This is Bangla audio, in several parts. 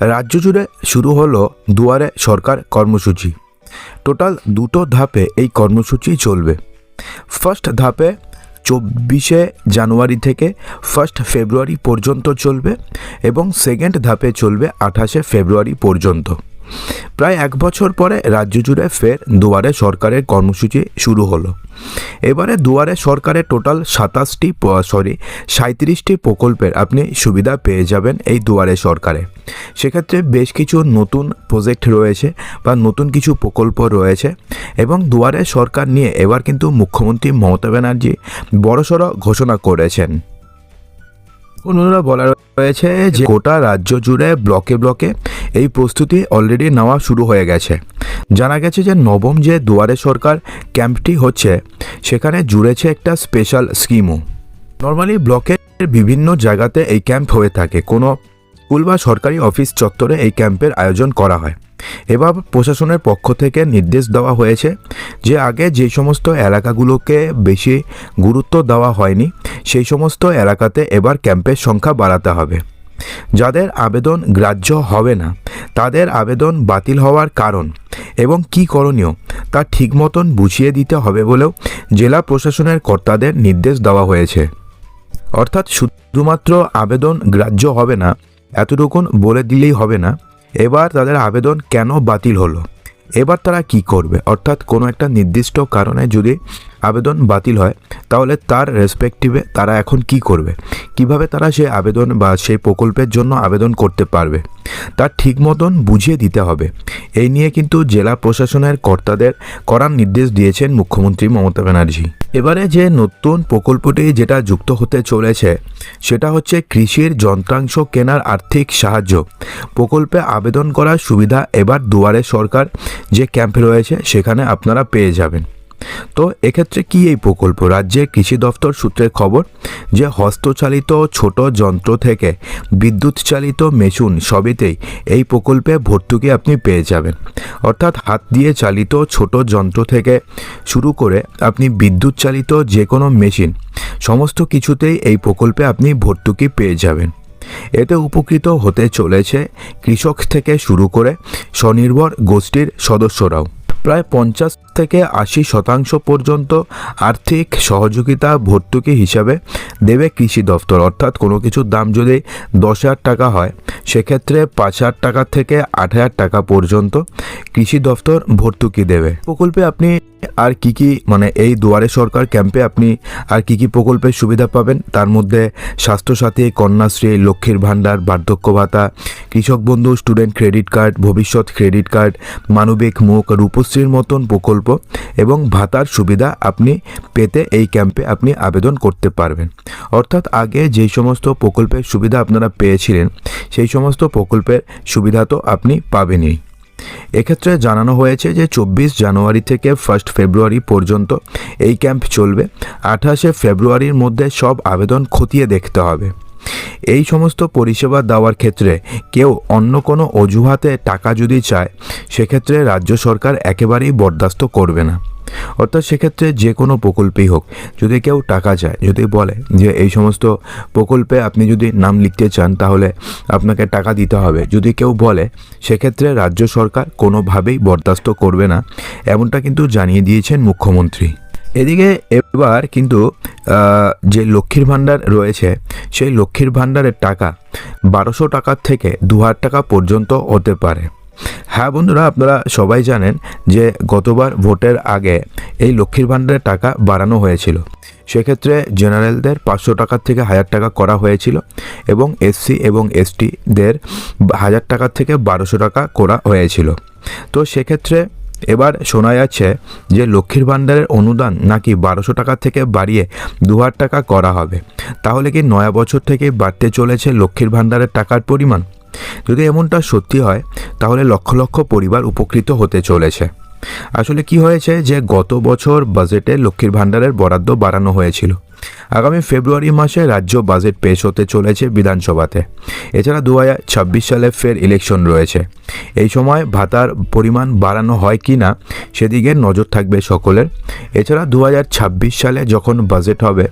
রাজ্য জুড়ে শুরু হলো দুয়ারে সরকার কর্মসূচি। টোটাল দুটো ধাপে এই কর্মসূচি চলবে। ফার্স্ট ধাপে চব্বিশে জানুয়ারি থেকে ফার্স্ট ফেব্রুয়ারি পর্যন্ত চলবে এবং সেকেন্ড ধাপে চলবে আঠাশে ফেব্রুয়ারি পর্যন্ত। প্রায় এক বছর পরে রাজ্য জুড়ে ফের দুয়ারে সরকারের কর্মসূচি শুরু হলো। এবারে দুয়ারে সরকারের টোটাল সাতাশটি সরি সাঁত্রিশটি প্রকল্পের আপনি সুবিধা পেয়ে যাবেন এই দুয়ারে সরকারে। সেক্ষেত্রে বেশ কিছু নতুন প্রজেক্ট রয়েছে বা নতুন কিছু প্রকল্প রয়েছে এবং দুয়ারে সরকার নিয়ে এবার কিন্তু মুখ্যমন্ত্রী মমতা ব্যানার্জি বড়সড় ঘোষণা করেছেন। অন্যরা বলা রয়েছে যে গোটা রাজ্য জুড়ে ব্লকে ব্লকে এই প্রস্তুতি অলরেডি নেওয়া শুরু হয়ে গেছে। জানা গেছে যে নবম যে দুয়ারে সরকার ক্যাম্পটি হচ্ছে, সেখানে জুড়েছে একটা স্পেশাল স্কিমও নর্মালি ব্লকের বিভিন্ন জায়গাতে এই ক্যাম্প হয়ে থাকে, কোনো স্কুল বা সরকারি অফিস চত্বরে এই ক্যাম্পের আয়োজন করা হয়। এবার প্রশাসনের পক্ষ থেকে নির্দেশ দেওয়া হয়েছে যে আগে যে সমস্ত এলাকাগুলোকে বেশি গুরুত্ব দেওয়া হয়নি, সেই সমস্ত এলাকাতে এবার ক্যাম্পের সংখ্যা বাড়াতে হবে। যাদের আবেদন গ্রাহ্য হবে না, তাদের আবেদন বাতিল হওয়ার কারণ এবং কি করণীয় তা ঠিক মতন বুঝিয়ে দিতে হবে বলেও জেলা প্রশাসনের কর্তাদের নির্দেশ দেওয়া হয়েছে। অর্থাৎ শুধুমাত্র আবেদন গ্রাহ্য হবে না এতটুকুন বলে দিলেই হবে না। এবার তাদের আবেদন কেন বাতিল হলো? এবার তারা কি করবে? অর্থাৎ কোনো একটা নির্দিষ্ট কারণে যদি আবেদন বাতিল হয় তাহলে তার রেসপেক্টিভে তারা এখন কি করবে? কীভাবে তারা সেই আবেদন বা সেই প্রকল্পের জন্য আবেদন করতে পারবে? তার ঠিক মতন বুঝিয়ে দিতে হবে। এই নিয়ে কিন্তু জেলা প্রশাসনের কর্তাদের করার নির্দেশ দিয়েছেন মুখ্যমন্ত্রী মমতা ব্যানার্জি। এবারে যে নতুন প্রকল্পটি যেটা যুক্ত হতে চলেছে, সেটা হচ্ছে কৃষির যন্ত্রাংশ কেনার আর্থিক সাহায্য। প্রকল্পে আবেদন করার সুবিধা এবার দুয়ারে সরকার যে ক্যাম্প রয়েছে, সেখানে আপনারা পেয়ে যাবেন। তো এক্ষেত্রে কি এই প্রকল্প? রাজ্যের কৃষি দফতর সূত্রের খবর যে হস্তচালিত ছোট যন্ত্র থেকে বিদ্যুৎ চালিত মেশিন সবেতেই এই প্রকল্পে ভর্তুকি আপনি পেয়ে যাবেন। অর্থাৎ হাত দিয়ে চালিত ছোট যন্ত্র থেকে শুরু করে আপনি বিদ্যুৎ চালিত যে কোনো মেশিন, সমস্ত কিছুতেই এই প্রকল্পে আপনি ভর্তুকি পেয়ে যাবেন। এতে উপকৃত হতে চলেছে কৃষক থেকে শুরু করে স্বনির্ভর গোষ্ঠীর সদস্যরাও। প্রায় পঞ্চাশ থেকে আশি শতাংশ পর্যন্ত আর্থিক সহযোগিতা ভর্তুকি হিসাবে দেবে কৃষি দপ্তর। অর্থাৎ কোনো কিছুর দাম যদি দশ হাজার টাকা হয়, সেক্ষেত্রে পাঁচ হাজার টাকা থেকে আট হাজার টাকা পর্যন্ত কৃষি দপ্তর ভর্তুকি দেবে। প্রকল্পে আপনি আর কি কি মানে এই দুয়ারে সরকার ক্যাম্পে আপনি আর কি কি প্রকল্পের সুবিধা পাবেন? তার মধ্যে স্বাস্থ্যসাথী, কন্যাশ্রী, লক্ষ্মীর ভাণ্ডার, বার্ধক্য ভাতা, Krishak Bandhu, student credit card, Bhabishyat credit card, মানবিক মুখ রূপশ্রীর মতন প্রকল্প এবং ভাতার সুবিধা আপনি পেতে এই ক্যাম্পে আপনি আবেদন করতে পারবেন। অর্থাৎ আগে যেই সমস্ত প্রকল্পের সুবিধা আপনারা পেয়েছিলেন, সেই সমস্ত প্রকল্পের সুবিধা তো আপনি পাবেনই। এক্ষেত্রে জানানো হয়েছে যে চব্বিশ জানুয়ারি থেকে ফার্স্ট ফেব্রুয়ারি পর্যন্ত এই ক্যাম্প চলবে। আঠাশে ফেব্রুয়ারির মধ্যে সব আবেদন খতিয়ে দেখতে হবে। এই সমস্ত পরিষেবা দেওয়ার ক্ষেত্রে কেউ অন্য কোনো অজুহাতে টাকা যদি চায়, সেক্ষেত্রে রাজ্য সরকার একেবারেই বরদাস্ত করবে না। অর্থাৎ সেক্ষেত্রে যে কোনো প্রকল্পেই হোক, যদি কেউ টাকা চায়, যদি বলে যে এই সমস্ত প্রকল্পে আপনি যদি নাম লিখতে চান, তাহলে আপনাকে টাকা দিতে হবে। যদি কেউ বলে, সেক্ষেত্রে রাজ্য সরকার কোনোভাবেই বরদাস্ত করবে না, এমনটা কিন্তু জানিয়ে দিয়েছেন মুখ্যমন্ত্রী। এদিকে এবার কিন্তু যে লক্ষ্মীর ভাণ্ডার রয়েছে, সেই লক্ষ্মীর ভাণ্ডারের টাকা বারোশো টাকার থেকে দু হাজার টাকা পর্যন্ত হতে পারে। হ্যাঁ বন্ধুরা, আপনারা সবাই জানেন যে গতবার ভোটের আগে এই লক্ষ্মীর ভাণ্ডারের টাকা বাড়ানো হয়েছিল। সেক্ষেত্রে জেনারেলদের পাঁচশো টাকার থেকে হাজার টাকা করা হয়েছিল এবং এসসি এবং এসটিদের হাজার টাকার থেকে বারোশো টাকা করা হয়েছিল। তো সেক্ষেত্রে এবার শোনা যাচ্ছে যে লক্ষ্মীর ভাণ্ডারের অনুদান নাকি বারোশো টাকা থেকে বাড়িয়ে দু হাজার টাকা করা হবে। তাহলে কি নয়া বছর থেকে বাড়তে চলেছে লক্ষ্মীর ভাণ্ডারের টাকার পরিমাণ? যদি এমনটা সত্যি হয়, তাহলে লক্ষ লক্ষ পরিবার উপকৃত হতে চলেছে। আসলে কি হয়েছে যে গত বছর বাজেটে লক্ষ্মীর ভাণ্ডারের বরাদ্দ বাড়ানো হয়েছিল। আগামী ফেব্রুয়ারি মাসে রাজ্য বাজেট পেশ হতে চলেছে বিধানসভাতে। এছাড়া দু ছাব্বিশ সালে ফের ইলেকশন রয়েছে। এই সময় ভাতার পরিমাণ বাড়ানো হয় কি না সেদিকে নজর থাকবে সকলের। এছাড়া দু হাজার ছাব্বিশ সালে যখন বাজেট হবে,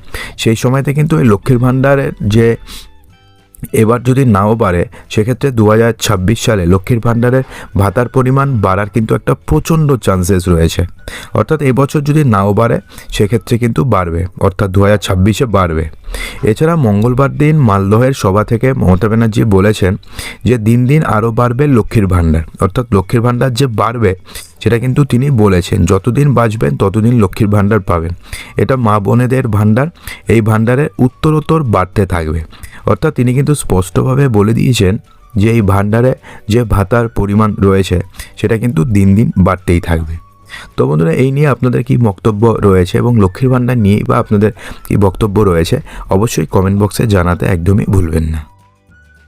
সেই সময়তে কিন্তু এই লক্ষ্মীর ভাণ্ডারের যে এবার যদি নাও বাড়ে, সেক্ষেত্রে দু হাজার ছাব্বিশ সালে লক্ষ্মীর ভাণ্ডারের ভাতার পরিমাণ বাড়ার কিন্তু একটা প্রচণ্ড চান্সেস রয়েছে। অর্থাৎ এবছর যদি নাও বাড়ে, সেক্ষেত্রে কিন্তু বাড়বে, অর্থাৎ দু হাজার ছাব্বিশে বাড়বে। এছাড়া মঙ্গলবার দিন মালদহের সভা থেকে মমতা ব্যানার্জি বলেছেন যে দিন দিন আরও বাড়বে লক্ষ্মীর ভাণ্ডার, অর্থাৎ লক্ষ্মীর ভাণ্ডার যে বাড়বে, সেটা কিন্তু তিনি বলেছেন, যতদিন বাঁচবেন ততদিন লক্ষ্মীর ভাণ্ডার পাবেন। এটা মা বোনেদের ভাণ্ডার, এই ভাণ্ডারে উত্তরোত্তর বাড়তে থাকবে। অর্থাৎ তিনি কিন্তু স্পষ্টভাবে বলে দিয়েছেন যে এই ভাণ্ডারে যে ভাতার পরিমাণ রয়েছে, সেটা কিন্তু দিন দিন বাড়তেই থাকবে। তো বন্ধুরা, এই নিয়ে আপনাদের কি বক্তব্য রয়েছে এবং লক্ষ্মীর ভাণ্ডার নিয়েই বা আপনাদের কি বক্তব্য রয়েছে, অবশ্যই কমেন্ট বক্সে জানাতে একদমই ভুলবেন না।